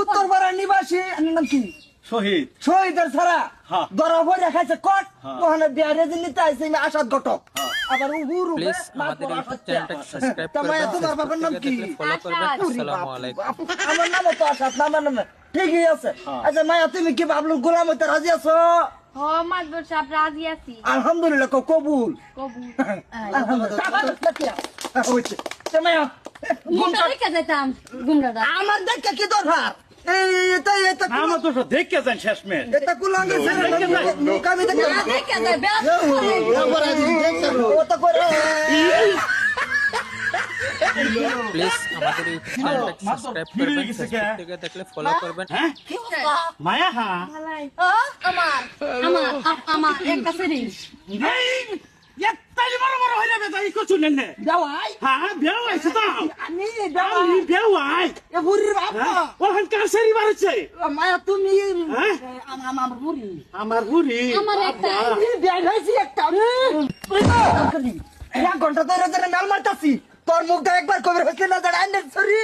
উত্তরপাড়ার নিবাসী নাম কি শহীদ শহীদের ছাড়া হ্যাঁ। ধরা খাইছে কট হ্যাঁ। ওখানে বিহারে নিতে আইছে আমি আসাদ ঘটক আবার উহুর তোমার বাবার নাম কি আমার নাম তো আসাদ না আমার নামে ঠিকই আছে হ্যাঁ। আচ্ছা মায়া তুমি কি বাবলুর গোলাম হইতে রাজি আছো হ মাতবর সাহেব রাজি আছি আলহামদুলিল্লাহ কবুল আমার দেখে কি দরকার আমার তো দেখে যান শেষমেশ। এটা কুলাঙ্গে মুকামি দেখে রেখে যায় ওটা করে প্লিজ আমাদের চ্যানেলটাকে সাবস্ক্রাইব করবেন ফেসবুক থেকে দেখলে ফলো করবেন। হ্যাঁ? মায়া হ্যাঁ? আমার। আমার আমার বড় বড় হয়ে যাবে তাই কিছু নেন নে। হ্যাঁ আমি আই এ বুড়ির বাবা হ্যাঁ? ওখান কার সেরি বাড়ছে মায়া তুমি হ্যাঁ? আম- আম- আমার বুড়ি। আমার বুড়ি? আমার একটা। আমি হয়েছি একটা। এক ঘণ্টা ধরে ধরে মেল মারতাছি। তোর মুখটা একবার কবির হচ্ছে না সরি।